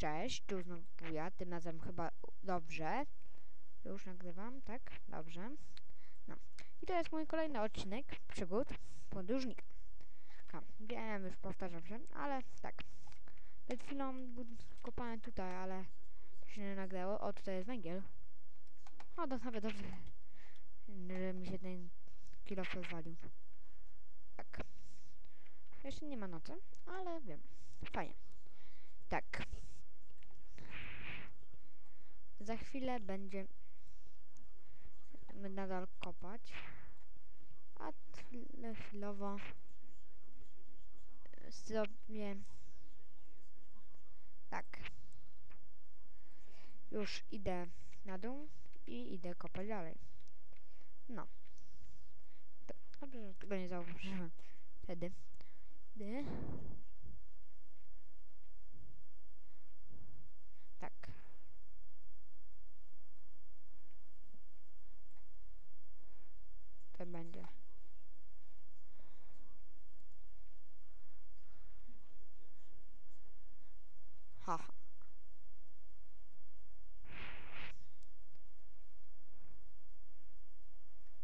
Cześć, tu znowu ja, tym razem chyba dobrze. Już nagrywam, tak? Dobrze. No. I to jest mój kolejny odcinek przygód podróżnika. Ka. Wiem, już powtarzam się, ale tak. Przed chwilą kopałem tutaj, ale się nie nagrało. O, tutaj jest węgiel. O, to nawet dobrze, że mi się ten kilo rozwalił. Tak. Jeszcze nie ma nocy, ale wiem. Fajnie. Tak. Za chwilę będzie będę nadal kopać. A chwilowo zrobię tak. Już idę na dół i idę kopać dalej. No. Dobrze, że tego nie zauważyłem wtedy. Dy. Tak. To będzie. Haha.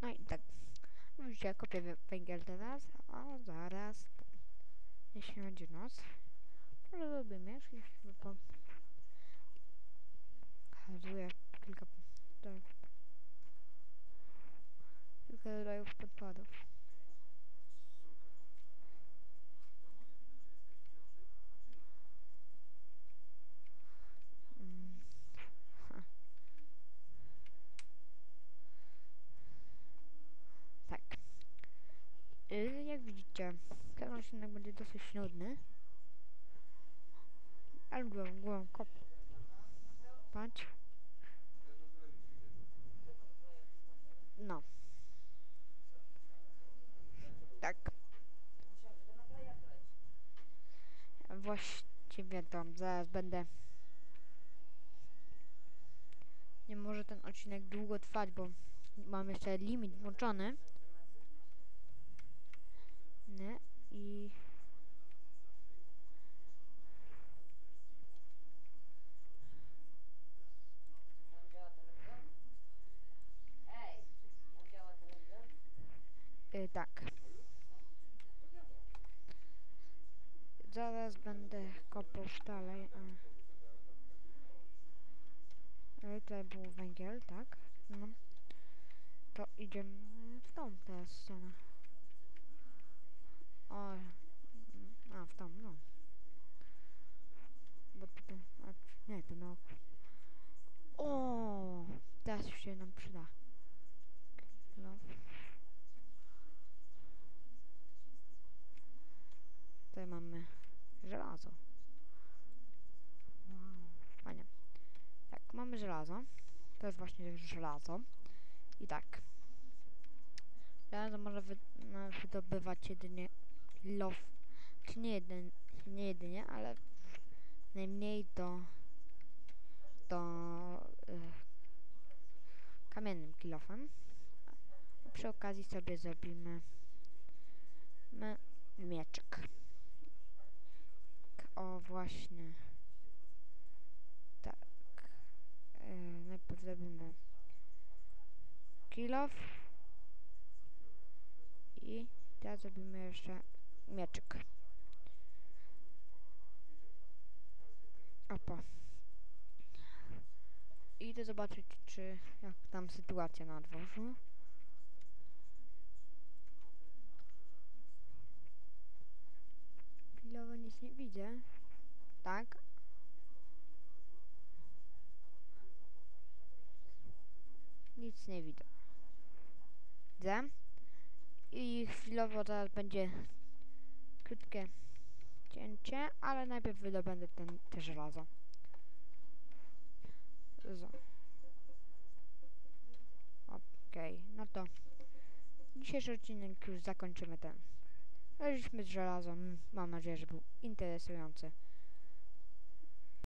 No i tak. Widzicie, kopię wę- węgiel teraz, a zaraz, jeśli będzie noc, to robimy jeszcze po... Handluję kilka... tak. Kilka rodzajów podpadów. Mm. Ha. Tak. Y, jak widzicie, ten odcinek będzie dosyć nudny. Ale głową, głową kopać. No. Tak. Właściwie to zaraz będę. Nie może ten odcinek długo trwać, bo mam jeszcze limit włączony. Nie i. Y, tak. Zaraz będę kopał dalej. Ale tutaj był węgiel, tak? No. To idziemy w tą teraz stronę. A w tą, no. Bo tutaj, a, nie, to na oko. O, teraz już się nam przyda. No. Tutaj mamy żelazo. Wow, fajnie. Tak, mamy żelazo. To jest właśnie żelazo. I tak. Żelazo może wy, no, wydobywać jedynie low. Czy nie, jeden, nie jedynie, ale najmniej do do y, kamiennym kilofem. Przy okazji sobie zrobimy my, mieczyk. O, właśnie. Tak. Yy, najpierw zrobimy kilof. I teraz zrobimy jeszcze mieczyk. Opa. Idę zobaczyć, czy jak tam sytuacja na dworzu. Chwilowo nic nie widzę. Tak. Nic nie widzę. Widzę. I chwilowo teraz będzie krótkie cięcie, ale najpierw wydobędę ten, te żelazo. Zo. Okej, no to dzisiejszy odcinek już zakończymy ten. Leżyliśmy z żelazem. Mam nadzieję, że był interesujący.